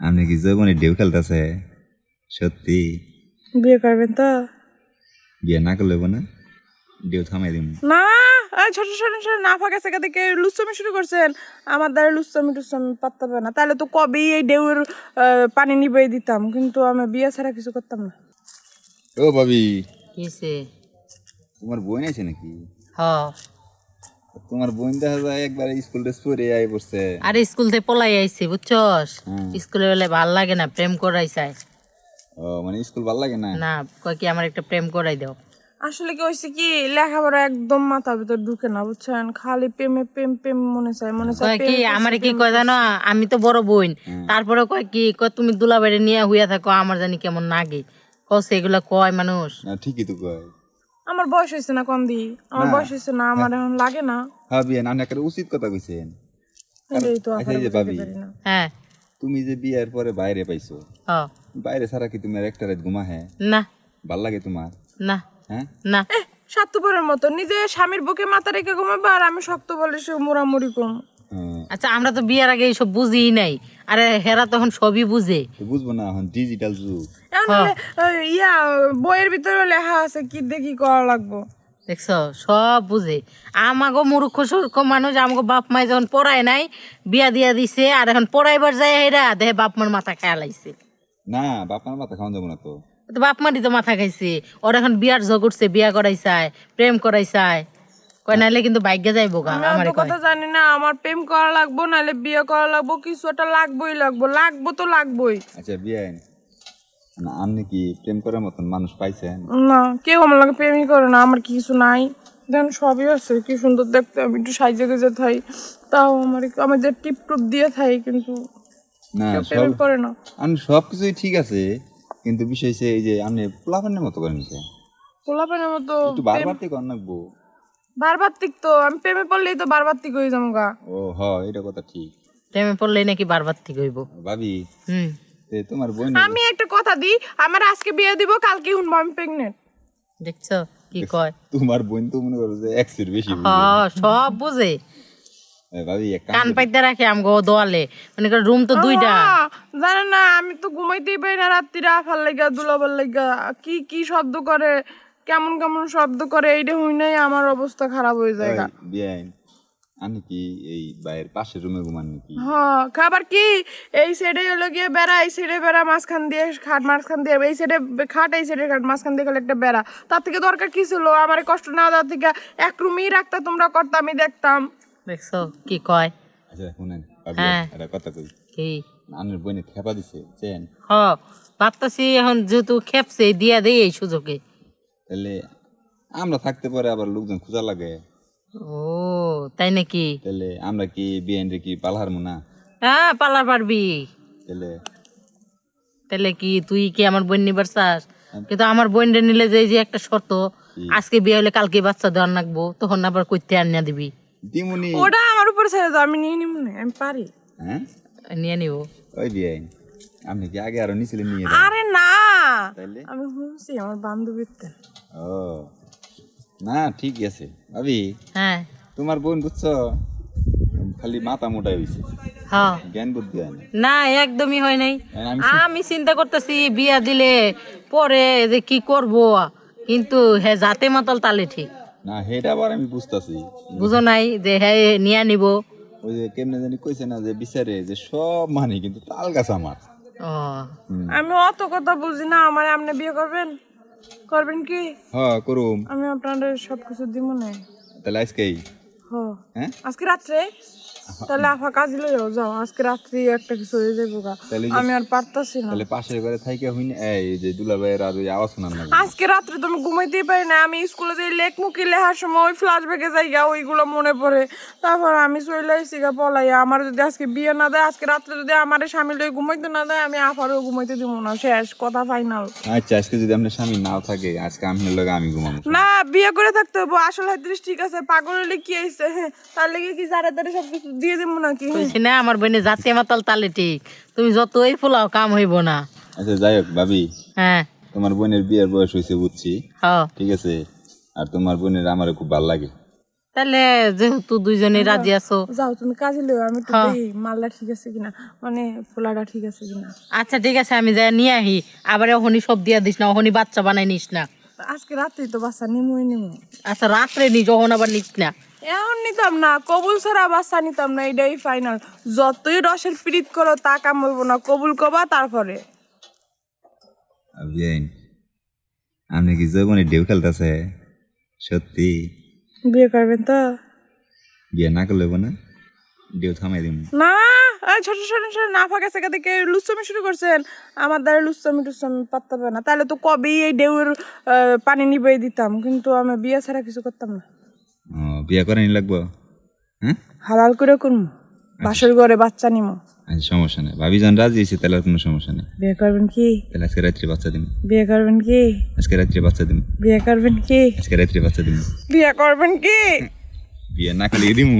আপনি কি জৈবনে ঢেউ খেলতেছে? সত্যি? বিয়ে করবেন তো? বিয়ে না করলে না? ঢেউ থামাই দিন না! এই ছোট ছোট ছোট না ফাঁকা সেকা থেকে লুচ্ছামি শুরু করছেন। আমার দ্বারা লুচ্ছামি টুচ্ছামি পাত্তা পাবে না। তাহলে তো কবেই এই ঢেউয়ের পানি নিবেই দিতাম। কিন্তু আমি বিয়ে ছাড়া কিছু করতাম না। ও ভাবি। কিসে তোমার বোন আছে নাকি? হ। তোমার বোন দেখা যায় একবার স্কুল ড্রেস পরে আই পড়ছে। আর স্কুল থেকে পলাই আইছি বুঝছস? স্কুলে বেলে ভালো লাগে না প্রেম করাই চাই ও মানে স্কুল ভালো লাগে না? না কয় কি আমার একটা প্রেম করাই দাও। আসলে কি হয়েছে কি লেখাপড়া একদম মাথার ভিতর ঢুকে না বুঝছেন? খালি প্রেমে প্রেম প্রেম মনে চায় মনে চায় কয় কি আমার কি কয় জানো? আমি তো বড় বোন। তারপরে কয় কি কয় তুমি দুলাবাড়ি নিয়ে হইয়া থাকো আমার জানি কেমন নাগে কছে এগুলা কয় মানুষ? না ঠিকই তো কয়। আমার বয়স হয়েছে না কম দি আমার বয়স হয়েছে না আমার এখন লাগে না। হ্যাঁ বিয়ে না একটা উচিত কথা কইছেন। এটাই তো আচ্ছা যে ভাবি হ্যাঁ। তুমি যে বিয়ের পরে বাইরে পাইছো হ বাইরে ছাড়া কি তুমি একটা রাত ঘুমা হ্যাঁ না। ভালো লাগে তোমার? না। হ্যাঁ? না। স্বার্থপরের মতো। নিজে স্বামীর বুকে মাথা রেখে ঘুমাবে আর আমি শক্ত বলে সে মুড়ামুড়ি করব। হ্যাঁ, আচ্ছা আমরা তো বিয়ের আগে এইসব বুঝি নাই। আরে হেরা তখন সবই বুঝে। বুঝব না এখন ডিজিটাল যুগ। ইয়া বইয়ের ভিতরে লেখা আছে কি দেখি করা লাগবো। দেখছ? সব বুঝে। আমাগো মূর্খ সূর্খ মানুষ আমাগো বাপ মাই যখন পড়ায় নাই বিয়া দিয়া দিছে আর এখন পড়াইবার যায় হেরা দেহে বাপ মার মাথা খেয়ালাইছে না বাপার মাথা খাওয়া যাব না তো। তো বাপ মারই তো মাথা খাইছে। ওর এখন বিয়ার ঝগড়ছে বিয়া করাই চায় প্রেম করাই চায় কয় নাইলে কিন্তু ভাগ্যে যাইবো গা আমি আমারে কথা জানি না আমার প্রেম করা লাগবো নাহলে বিয়ে করা লাগবো কিছু একটা লাগবোই লাগবো লাগবো তো লাগবোই। আচ্ছা বিয়ে আপনি কি প্রেম করার মতন মানুষ পাইছেন? না কেউ আমার লাগে প্রেমই করে না আমার কিছু নাই। দেখেন সবই আছে কি সুন্দর দেখতে আমি একটু সাইজে গুজে থাই। তাও আমার আমাদের টিপ টুপ দিয়ে থাই কিন্তু না প্রেম করে না। আপনি সব কিছুই ঠিক আছে কিন্তু বিষয় হচ্ছে এই যে আপনি পোলাপানের মতো করেন নিছে পোলাপেনের মতো একটু বারবার থেকে অন্নাকবো বারবার তিক তো আমি প্রেমে পড়লেই তো বারবার তিক হয়ে যাব গা। ও হ এটা কথা ঠিক। প্রেমে পড়লেই নাকি বারবার ঠিক হইব। ভাবি হুম। তোমার বোন আমি একটা কথা দিই আমার আজকে বিয়ে দিব কালকে শুনব আমি প্রেগনেন্ট দেখছ? কি কয়? তোমার বোন তো মনে করো যে একশোর বেশি হ সব বুঝে। এ ভাবি এক কাম কান পাইতে রাখে আমগো দোয়ালে। মানে রুম তো দুইটা। জানো না আমি তো ঘুমাইতেই পারি না রাত্রিরে আফার লাগা দুলাবার লাগা। কি কি শব্দ করে কেমন কেমন শব্দ করে এইটা হই নাই আমার অবস্থা খারাপ হয়ে যায় আমি কি এই বাইরের পাশের রুমে ঘুমান নাকি? হ্যাঁ খাবার কি? এই সাইডে হলো গিয়ে বেড়া এই সাইডে বেড়া মাঝখান দিয়ে খাট মাঝখান দিয়ে এই সাইডে খাট এই সাইডে খাট মাঝখান দিয়ে গেলে একটা বেড়া। তার থেকে দরকার কি ছিল? আমার কষ্ট না দেওয়ার থেকে এক রুমেই রাখতা তোমরা করতাম আমি দেখতাম। দেখছ? কি কয়? আচ্ছা শুনেন হ্যাঁ। একটা কথা কই। কি? আনের বোনে খেপা দিছে চেন। হ ভাবতাছি এখন যেহেতু খেপছে দিয়া দেই এই সুযোগে। তাহলে আমরা থাকতে পারে আবার লোকজন খোঁজা লাগে। ও তাই নাকি? তাহলে আমরা কি রে কি পালহার না? হ্যাঁ পালার পারবি। তাহলে? তাহলে কি তুই কি আমার বোন নিবার চাস? কিন্তু আমার বোন রে নিলে যে যে একটা শর্ত আজকে বিয়ে হলে কালকে বাচ্চা দেওয়ার নাকবো তখন আবার কইতে আনিয়া দিবি। দিমুনি। ওটা আমার উপর ছেড়ে দাও আমি নিয়ে নিব না আমি পারি। হ্যাঁ? নিয়ে নিব। ওই বিয়াইন আপনি কি আগে আরও নিছিলেন নিয়ে? আরে না! তাইলে? আমি শুনছি আমার বান্ধবীর। ও না ঠিক আছে। ভাবি? হ্যাঁ। তোমার বোন বুঝছ? খালি মাথা মোটাই হয়েছে হ্যাঁ। জ্ঞান বুদ্ধি হয় না। না একদমই হয় নাই। আমি আমি চিন্তা করতেছি বিয়া দিলে পরে যে কি করব? কিন্তু হে জাতে মাতাল তালে ঠিক। না সেটা আবার আমি বুঝতেছি। বুঝো নাই যে হ্যাঁ নিয়ে নিব। ওই যে কেমনে জানি কইছে না যে বিচারে যে সব মানে কিন্তু তাল গাছ আমার। আমি অত কথা বুঝি না আমার আপনি বিয়ে করবেন? করবেন কি? হ করুম। আমি আপনাদের সবকিছু দিব না। তাহলে আজকেই। হ হ্যাঁ। আজকে রাত্রে? তাহলে আফা কাজ লইও যাও আজকে রাত্রি একটা কিছু হয়ে যাব গা। আমি আর পারতাছি না। তাহলে পাশের ঘরে থাইকে হইনি এই যে দুলার ভাইয়ের আর ওই আওয়াজ শোনার না আজকে রাত্রে তুমি ঘুমাইতেই পারি না আমি স্কুলে যে লেখ মুখি লেখার সময় ওই ফ্লাশ ব্যাগে যাই গা ওইগুলো মনে পড়ে। তারপর আমি চলে গা পলাই আমার যদি আজকে বিয়ে না দেয় আজকে রাত্রে যদি আমার স্বামী লই ঘুমাইতে না দেয় আমি আফারও ঘুমাইতে দিব না শেষ কথা ফাইনাল আচ্ছা আজকে যদি আপনার স্বামী নাও থাকে আজকে আপনার লগে আমি ঘুমাবো। না বিয়ে করে থাকতে হবে আসলে ঠিক আছে পাগল হলে কি হ্যাঁ তার লেগে কি জারে তারে সব কিছু দিয়ে দিব নাকি? কইছি না আমার বোনে জাতে মাতাল তালে ঠিক। তুমি যতই ফুলাও কাম হইব না। আচ্ছা যাই হোক ভাবি হ্যাঁ। তোমার বোনের বিয়ের বয়স হয়েছে বুঝছি। হ ঠিক আছে? আর তোমার বোনের আমার খুব ভালো লাগে। তাহলে যেহেতু দুইজনে রাজি আছো। যাও তুমি কাজে লিও আমি তো হ্যাঁ। দেখি মালটা ঠিক আছে কিনা মানে পোলাটা ঠিক আছে কিনা। আচ্ছা ঠিক আছে আমি যাই নিয়ে আহি। আবার ওখানে সব দিয়া দিস না ওখানে বাচ্চা বানাই নিস না। আজকে রাত্রে তো বাচ্চা নিমুই নিমু আচ্ছা রাত্রে নি যখন আবার নিস না। এখন নিতাম না কবুল ছাড়া বাচ্চা নিতাম না এটাই ফাইনাল যতই রসের পিরিত করো তা কাম হইব না কবুল কবা তারপরে। আপনি কি জৈবনে ঢেউ খেলতেছে? সত্যি? বিয়ে করবেন তো? বিয়ে না করলে না? ঢেউ থামাই দিন না এই ছোট ছোট ছোট না ফাঁকা সেকা থেকে লুচ্ছমি শুরু করছেন। আমার দ্বারা লুচ্ছমি টুচ্ছমি পাত্তা পাবে না। তাহলে তো কবেই এই ঢেউয়ের পানি নিবে দিতাম কিন্তু আমি বিয়ে ছাড়া কিছু করতাম না। বিয়ে করে নি লাগবো? হ্যাঁ? হালাল করে করব বাসর ঘরে বাচ্চা নিমো। আচ্ছা সমস্যা নেই। ভাবি যখন রাজি হয়েছে তাহলে আর কোনো সমস্যা নেই। বিয়ে করবেন কি? তাহলে আজকে রাত্রে বাচ্চা দিন বিয়ে করবেন কি? আজকে রাত্রে বাচ্চা দিন বিয়ে করবেন কি? আজকে রাত্রে বাচ্চা দিন বিয়ে করবেন কি? বিয়ে না করলে দিমু।